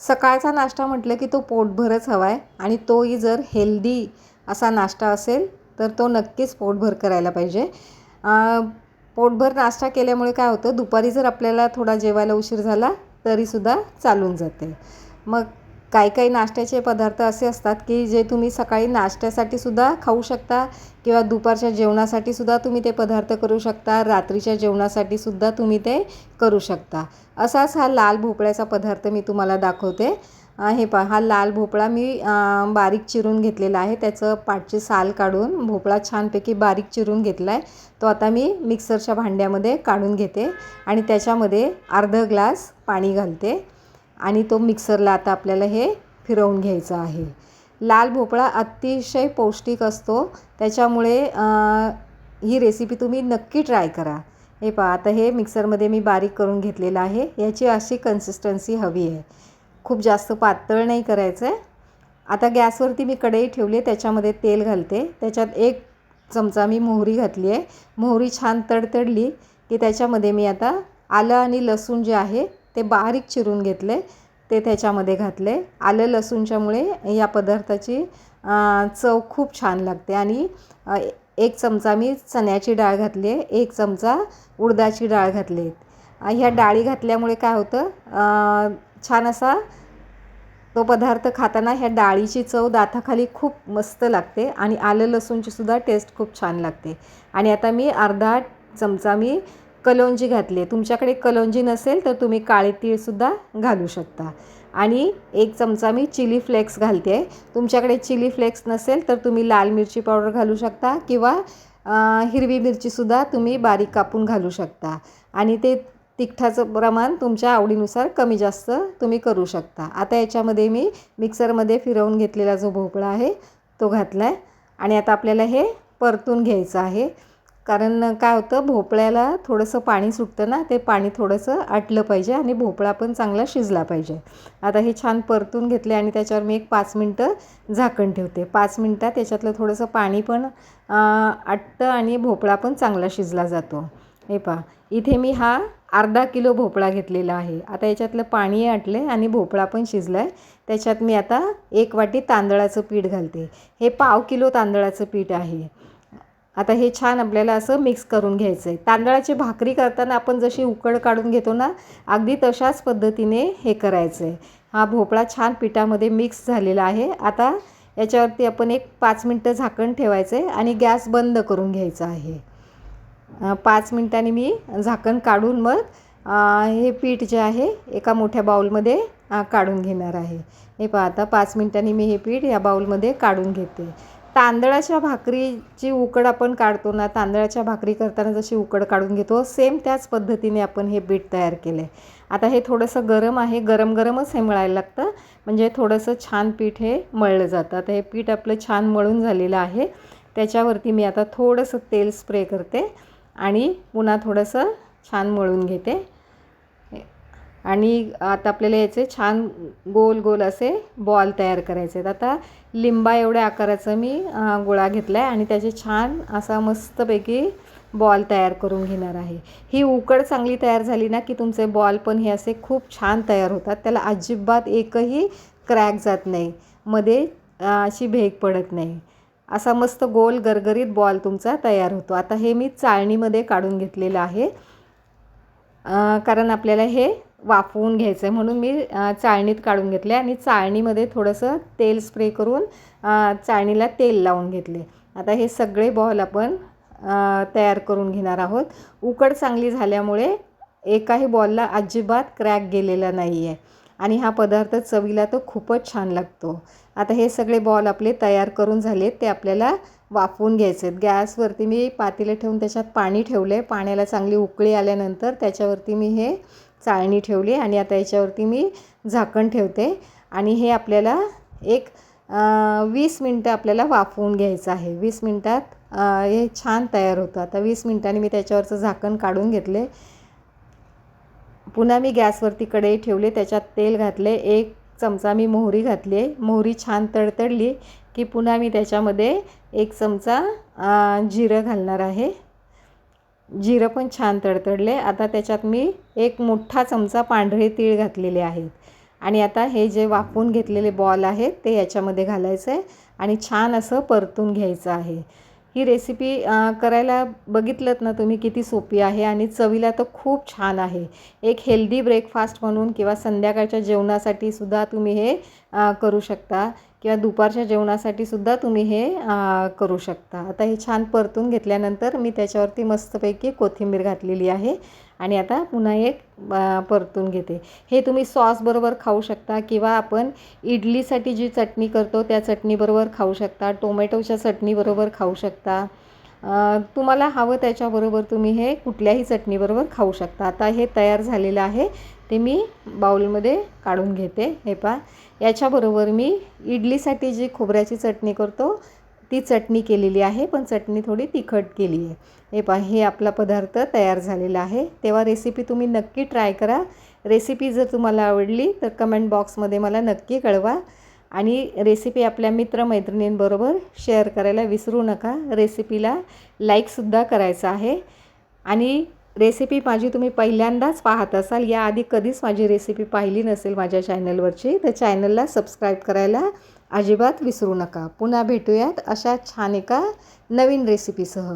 सकाळचा नाश्ता म्हटलं की तो पोटभरच हवा आहे आणि तोही जर हेल्दी असा नाश्ता असेल तर तो नक्कीच पोटभर करायला पाहिजे. पोटभर नाश्ता केल्यामुळे काय होतं दुपारी जर आपल्याला थोडा जेवायला उशीर झाला तरीसुद्धा चालून जाते. मग काही काही नाश्त्याचे पदार्थ असे असतात की जे तुम्ही सकाळी नाश्त्यासाठी सुद्धा खाऊ शकता किंवा दुपारच्या जेवणासाठी सुद्धा तुम्ही ते पदार्थ करू शकता. रात्रीच्या जेवणासाठी सुद्धा तुम्ही ते करू शकता. असाच हा लाल भोपळ्याचा पदार्थ मी तुम्हाला दाखवते. हे पहा हा लाल भोपळा मी बारीक चिरून घेतलेला आहे. त्याचं पाठची साल काढून भोपळा छानपैकी बारीक चिरून घेतला आहे तो आता मी मिक्सरच्या भांड्यामध्ये काढून घेते आणि त्याच्यामध्ये अर्ध ग्लास पाणी घालते. आणि तो मिक्सरला आता आपल्याला हे फिरवून घ्यायचं आहे. लाल भोपळा अतिशय पौष्टिक असतो. त्याच्यामुळे ही रेसिपी तुम्ही नक्की ट्राय करा. हे पहा आता हे मिक्सरमध्ये मी बारीक करून घेतलेलं आहे. याची अशी कन्सिस्टन्सी हवी आहे. खूप जास्त पातळ नाही करायचं आहे आता गॅसवरती मी कढई ठेवली त्याच्यामध्ये तेल घालते. त्याच्यात एक चमचा मी मोहरी घातली आहे. मोहरी छान तडतडली की त्याच्यामध्ये मी आता आलं आणि लसूण जे आहे ते बारीक चिरून घेतले ते त्याच्यामध्ये घातले. आलं लसूणच्यामुळे या पदार्थाची चव खूप छान लागते. आणि एक चमचा मी चण्याची डाळ घातली आहे एक चमचा उडदाची डाळ घातली ह्या डाळी घातल्यामुळे काय होतं छान असा तो पदार्थ खाताना ह्या डाळीची चव दाताखाली खूप मस्त लागते आणि आलं लसूणची सुद्धा टेस्ट खूप छान लागते. आणि आता मी अर्धा चमचा मी कलोंजी घातली. आहे तुमच्याकडे कलोंजी नसेल तर तुम्ही काळे तीळसुद्धा घालू शकता. आणि एक चमचा मी चिली फ्लेक्स घालते. आहे तुमच्याकडे चिली फ्लेक्स नसेल तर तुम्ही लाल मिरची पावडर घालू शकता किंवा हिरवी मिरचीसुद्धा तुम्ही बारीक कापून घालू शकता. आणि ते तिखटाचं प्रमाण तुमच्या आवडीनुसार कमी जास्त तुम्ही करू शकता. आता याच्यामध्ये मी मिक्सरमध्ये फिरवून घेतलेला जो भोपळा आहे तो घातला आहे आणि आता आपल्याला हे परतून घ्यायचं आहे. कारण काय होतं भोपळ्याला थोडंसं पाणी सुटतं ना ते पाणी थोडंसं आटलं पाहिजे आणि भोपळा पण चांगला शिजला पाहिजे. आता हे छान परतून घेतले आणि त्याच्यावर मी एक पाच मिनटं झाकण ठेवते. पाच मिनटात त्याच्यातलं थोडंसं पाणी पण आटतं आणि भोपळा पण चांगला शिजला जातो. हे पहा इथे मी हा अर्धा किलो भोपळा घेतलेला आहे. आता याच्यातलं पाणी आटले आणि भोपळा पण शिजला आहे त्याच्यात मी आता एक वाटी तांदळाचं पीठ घालते. हे पाव किलो तांदळाचं पीठ आहे. आता हे छान आपल्याला असं मिक्स करून घ्यायचं आहे तांदळाची भाकरी करताना आपण जशी उकड काढून घेतो ना अगदी तशाच पद्धतीने हे करायचं आहे हा भोपळा छान पिठामध्ये मिक्स झालेला आहे. आता याच्यावरती आपण एक पाच मिनटं झाकण ठेवायचं आहे आणि गॅस बंद करून घ्यायचा आहे. पाच मिनटांनी मी झाकण काढून मग हे पीठ जे आहे एका मोठ्या बाऊलमध्ये काढून घेणार आहे. हे पहा आता पाच मिनटांनी मी हे पीठ या बाऊलमध्ये काढून घेते. तांदळाच्या भाकरीची उकड आपण काढतो ना तांदळाच्या भाकरी करताना जशी उकड काढून घेतो सेम त्याच पद्धतीने आपण हे बीट तयार केलं आहे आता हे थोडंसं गरम आहे गरम गरमच हे मळायला लागतं. म्हणजे थोडंसं छान पीठ हे मळलं जातं. आता हे पीठ आपलं छान मळून झालेलं आहे. त्याच्यावरती मी आता थोडंसं तेल स्प्रे करते आणि पुन्हा थोडंसं छान मळून घेते. आणि आता आपल्याला याचे छान गोल गोल असे बॉल तयार करायचे आहेत आता लिंबा एवढ्या आकाराचं मी गोळा घेतला आहे आणि त्याचे छान असा मस्तपैकी बॉल तयार करून घेणार आहे. ही उकड चांगली तयार झाली ना की तुमचे बॉल पण हे असे खूप छान तयार होतात. त्याला अजिबात एकही क्रॅक जात नाही. मध्ये अशी भेग पडत नाही. असा मस्त गोल गरगरीत बॉल तुमचा तयार होतो. आता हे मी चाळणीमध्ये काढून घेतलेलं आहे. कारण आपल्याला हे वाफवून घ्यायचं आहे म्हणून मी चाळणीत काढून घेतले आणि चाळणीमध्ये थोडंसं तेल स्प्रे करून चाळणीला तेल लावून घेतले आता हे सगळे बॉल आपण तयार करून घेणार आहोत. उकड चांगली झाल्यामुळे एकाही बॉलला अजिबात क्रॅक गेलेला नाही आहे आणि हा पदार्थ चवीला तो खूपच छान लागतो. आता हे सगळे बॉल आपले तयार करून झाले ते आपल्याला वाफवून घ्यायचे आहेत गॅसवरती मी पातेले ठेवून त्याच्यात पाणी ठेवले पाण्याला चांगली उकळी आल्यानंतर त्याच्यावरती मी हे चाळणी ठेवली आणि आता याच्यावरती मी झाकण ठेवते. आणि हे आपल्याला एक वीस मिनटं आपल्याला वाफवून घ्यायचं आहे. वीस मिनटात हे छान तयार होतं. आता वीस मिनटांनी मी त्याच्यावरचं झाकण काढून घेतले. पुन्हा मी गॅसवरती कढई ठेवले. त्याच्यात तेल घातले. एक चमचा मी मोहरी घातली. आहे मोहरी छान तडतडली की पुन्हा मी त्याच्यामध्ये एक चमचा जिरं घालणार आहे. जिरं पण छान तडतडले. आता त्याच्यात मी एक मोठा चमचा पांढरे तीळ घातलेले आहेत. आणि आता हे जे वाफवून घेतलेले बॉल आहेत ते याच्यामध्ये घालायचं आहे आणि छान असं परतून घ्यायचं आहे. ही रेसिपी करायला बघितलं ना तुम्ही किती सोपी आहे आणि चवीला तर खूप छान आहे. एक हेल्दी ब्रेकफास्ट म्हणून किंवा संध्याकाळच्या जेवणासाठी सुद्धा तुम्ही हे करू शकता. किंवा दुपारच्या जेवणासाठी सुद्धा तुम्ही हे करू शकता. आता हे छान परतून घेतल्यानंतर मी त्याच्यावरती मस्तपैकी कोथिंबीर घातलेली आहे आणि आता पुन्हा एक परतून घेते. हे तुम्ही सॉसबरोबर खाऊ शकता किंवा आपण इडलीसाठी जी चटणी करतो त्या चटणीबरोबर खाऊ शकता टोमॅटोच्या चटणीबरोबर खाऊ शकता. तुम्हाला हवं त्याच्याबरोबर तुम्ही हे कुठल्याही चटणीबरोबर खाऊ शकता. आता हे तयार झालेलं आहे. ते मी बाऊलमध्ये काढून घेते. हे पा याच्याबरोबर मी इडलीसाठी जी खोबऱ्याची चटणी करतो ती चटणी केलेली आहे पण चटणी थोडी तिखट केली आहे. हे पहा हे आपला पदार्थ तयार झालेला आहे. तेव्हा रेसिपी तुम्ही नक्की ट्राय करा. रेसिपी जर तुम्हाला आवडली तर कमेंट बॉक्समध्ये मला नक्की कळवा. आणि रेसिपी आपल्या मित्रमैत्रिणींबरोबर शेअर करायला विसरू नका. रेसिपीला लाईकसुद्धा करायचं आहे. आणि रेसिपी माझी तुम्ही पहिल्यांदाच पाहत असाल. याआधी कधीच माझी रेसिपी पाहिली नसेल माझ्या चॅनलवरची तर चॅनलला सबस्क्राईब करायला अजिबात विसरू नका. पुन्हा भेटूयात अशा छान एका नवीन रेसिपीसह.